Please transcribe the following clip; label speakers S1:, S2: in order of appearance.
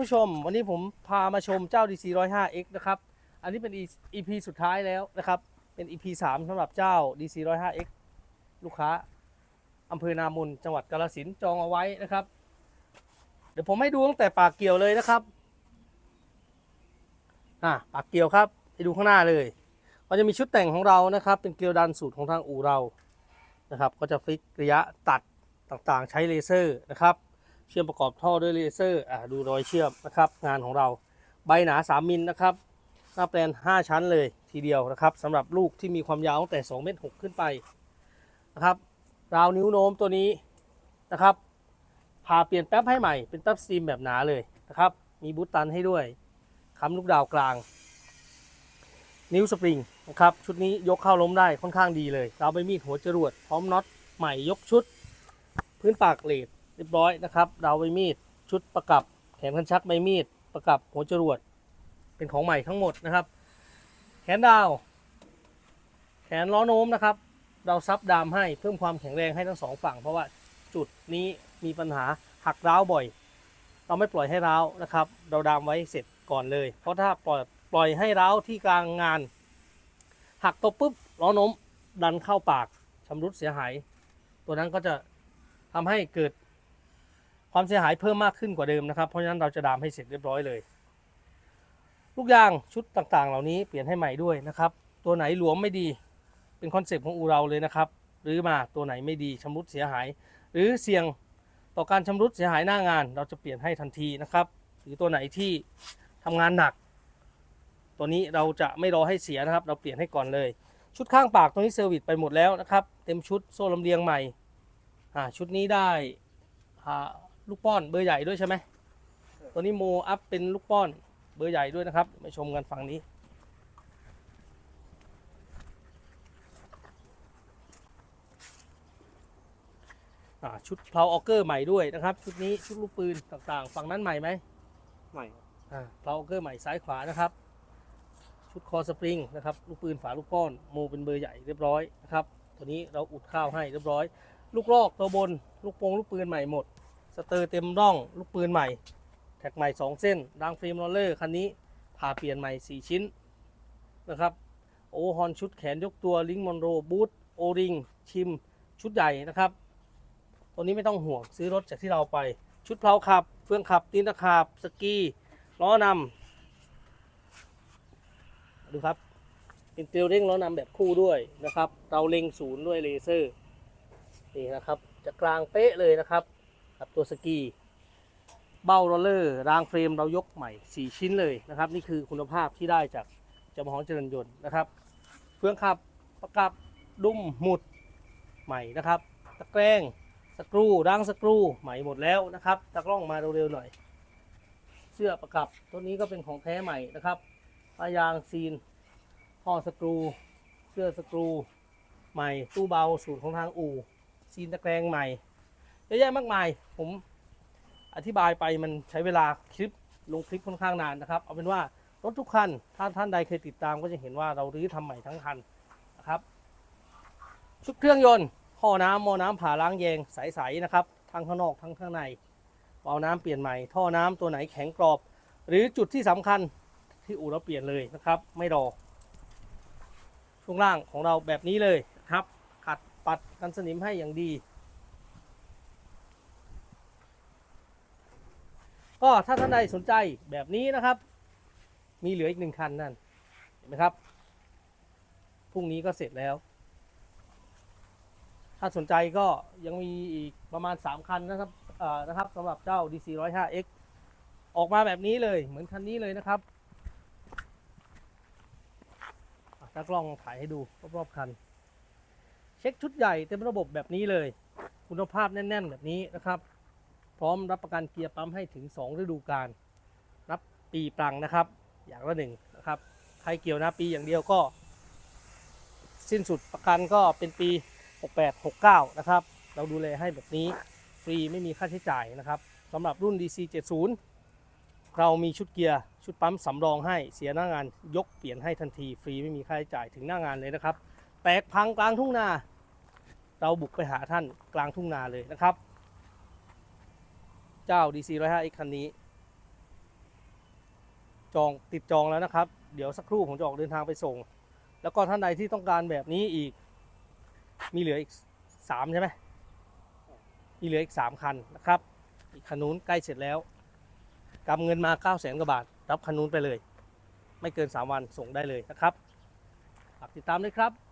S1: ผู้ชมวันนี้ผมพามาชมเจ้า DC 105X นะครับ อันนี้เป็น EP สุดท้ายแล้วนะครับ เป็น EP 3สำหรับเจ้า DC 105X ลูกค้าอำเภอนามนจังหวัดกาฬสินจองเอาไว้นะครับ เดี๋ยวผมให้ดูตั้งแต่ปากเกี่ยวเลยนะครับอะปากเกี่ยวครับให้ดูข้างหน้าเลยก็จะมีชุดแต่งของเรานะครับ เป็นเกลียวดันสูตรของทางอู่เรานะครับ ก็จะฟิกระยะตัดต่างๆ ใช้เลเซอร์นะครับ เชื่อมประกอบท่อด้วยเลเซอร์อ่าดูรอยเชื่อมนะครับ งานของเราใบหนา 3 มิลนะครับหน้าแปลน 5 ชั้นเลยทีเดียวนะครับสำหรับลูกที่มีความยาวตั้งแต่2เมตร6ขึ้นไปนะครับราวนิ้วโน้มตัวนี้นะครับพาเปลี่ยนแป๊บให้ใหม่เป็นแป๊บสตรีมแบบหนาเลยนะครับมีบูตตันให้ด้วยค้ำลูกดาวกลาง นิ้วสปริงนะครับชุดนี้ยกเข้าล้มได้ค่อนข้างดีเลยเราวใบมีดหัวจรวดพร้อมน็อตใหม่ยกชุด พื้นปากเลด รียบร้อยนะครับดาวใบมีด ชุดประกับแขนคันชักใบมีด ประกับหัวจรวด เป็นของใหม่ทั้งหมดนะครับ แขนดาว แขนล้อโน้มนะครับ เราซับดามให้เพิ่มความแข็งแรงให้ทั้งสองฝั่ง เพราะว่าจุดนี้มีปัญหาหักร้าวบ่อย เราไม่ปล่อยให้ร้าวนะครับ เราดามไว้เสร็จก่อนเลย เพราะถ้าปล่อยปล่อยให้ร้าวที่กลางงาน หักตบปุ๊บล้อโน้มดันเข้าปากชำรุดเสียหาย ตัวนั้นก็จะทำให้เกิด ความเสียหายเพิ่มมากขึ้นกว่าเดิมนะครับ เพราะฉะนั้นเราจะดามให้เสร็จเรียบร้อยเลย ลูกยางชุดต่างๆ เหล่านี้เปลี่ยนให้ใหม่ด้วยนะครับ ตัวไหนหลวมไม่ดี เป็นคอนเซปต์ของอูเราเลยนะครับหรือมาตัวไหนไม่ดีชำรุดเสียหาย หรือเสี่ยงต่อการชำรุดเสียหายหน้างาน เราจะเปลี่ยนให้ทันทีนะครับ หรือตัวไหนที่ทำงานหนัก ตัวนี้เราจะไม่รอให้เสียนะครับ เราเปลี่ยนให้ก่อนเลย ชุดข้างปากตัวนี้เซอร์วิสไปหมดแล้วนะครับ เต็มชุดโซ่ลำเลียงใหม่อ่าชุดนี้ได้อ่า ลูกป้อนเบอร์ใหญ่ด้วยใช่ไหมตัวนี้โมอัพเป็นลูกป้อนเบอร์ใหญ่ด้วยนะครับมาชมกันฝั่งนี้อ่าชุดเพลาออกเกอร์ใหม่ด้วยนะครับ ชุดนี้ชุดลูกปืนต่างๆ ฝั่งนั้นใหม่ไหม
S2: ใหม่ครับ
S1: อ่าเพลาออกเกอร์ใหม่ซ้ายขวานะครับ ชุดคอสปริงนะครับลูกปืนฝาลูกป้อนโมเป็นเบอร์ใหญ่เรียบร้อยนะครับตัวนี้เราอุดข้าวให้เรียบร้อย ลูกลอกตัวบน ลูกโป่งลูกปืนใหม่หมด สเตอร์เต็มร่องลูกปืนใหม่ แท็กใหม่ 2 เส้นรางฟิล์มโรลเลอร์คันนี้ผ่าเปลี่ยนใหม่ 4 ชิ้นนะครับโอฮอนชุดแขนยกตัวลิงมอนโรบูทโอริงชิมชุดใหญ่นะครับตัวนี้ไม่ต้องห่วงซื้อรถจากที่เราไป ชุดเพลาขับ เฟืองขับ ตีนตะขาบ สกีล้อนำดูครับเป็นเกลียวเร่งล้อนำแบบคู่ด้วยนะครับ เราเล็งศูนย์ด้วยเลเซอร์นี่นะครับจะกลางเป๊ะเลยนะครับ กับตัวสกีเบ้าโรลเลอร์รางเฟรมเรายกใหม่ 4 ชิ้นเลยนะครับ นี่คือคุณภาพที่ได้จากจ้าของเจริญยนต์นะครับเฟืองขับประกับดุ้มหมุดใหม่นะครับ ตะแกรงสกรูร่างสกรูใหม่หมดแล้วนะครับตะกล้องมาเร็วๆหน่อย เสื้อประกับตัวนี้ก็เป็นของแท้ใหม่นะครับปลายางซีนห่อสกรู เสื้อสกรูใหม่ตู้เบาสูตรของทางอู่ซีนตะแกรงใหม่ เยอะแยะมากมาย ผมอธิบายไปมันใช้เวลาคลิปลงคลิปค่อนข้างนานนะครับ เอาเป็นว่ารถทุกคัน ถ้าท่านใดเคยติดตามก็จะเห็นว่าเรารื้อทำใหม่ทั้งคันนะครับชุดเครื่องยนต์ท่อน้ำมอน้ำผ่าล้างแยงใสๆนะครับทั้งข้างนอกทั้งข้างในเอาน้ำเปลี่ยนใหม่ ท่อน้ำตัวไหนแข็งกรอบ หรือจุดที่สำคัญที่อู่เราเปลี่ยนเลยนะครับ ไม่รอช่วงล่างของเราแบบนี้เลยครับ ขัดปัดกันสนิมให้อย่างดี ก็ถ้าท่านใดสนใจแบบนี้นะครับ มีเหลืออีกหนึ่งคันนั่นเห็นไหมครับพรุ่งนี้ก็เสร็จแล้ว ถ้าสนใจก็ยังมีอีกประมาณ 3 คันนะครับนะครับสำหรับเจ้า DC 105X ออกมาแบบนี้เลยเหมือนคันนี้เลยนะครับอะตากล้องถ่ายให้ดูรอบๆคัน เช็คชุดใหญ่เต็มระบบแบบนี้เลย คุณภาพแน่น ๆ แบบนี้นะครับ พร้อมรับประกันเกียร์ปั๊มให้ถึง 2 ฤดูกาลรับปีปรังนะครับ อย่างละหนึ่งนะครับใครเกี่ยวนะปีอย่างเดียวก็ สิ้นสุดประกันก็เป็นปี 68 69 นะครับ เราดูแลให้แบบนี้ฟรีไม่มีค่าใช้จ่ายนะครับสำหรับรุ่น DC 70เรามีชุดเกียร์ชุดปั๊มสำรองให้เสียหน้างานยกเปลี่ยนให้ทันทีฟรีไม่มีค่าใช้จ่ายถึงหน้างานเลยนะครับ แตกพังกลางทุ่งนา เราบุกไปหาท่านกลางทุ่งนาเลยนะครับ เจ้า DC 105 X คันนี้ จองติดจองแล้วนะครับ เดี๋ยวสักครู่ผมจะออกเดินทางไปส่ง แล้วก็ท่านใดที่ต้องการแบบนี้อีก มีเหลืออีกสามใช่ไหมมีเหลืออีกสามคันนะครับ อีกคันนู้นใกล้เสร็จแล้วกำเงินมา9 0 0 0 0 0กว่าบาท รับคันนู้นไปเลย ไม่เกิน 3 วันส่งได้เลยนะครับฝากติดตามด้วยครับ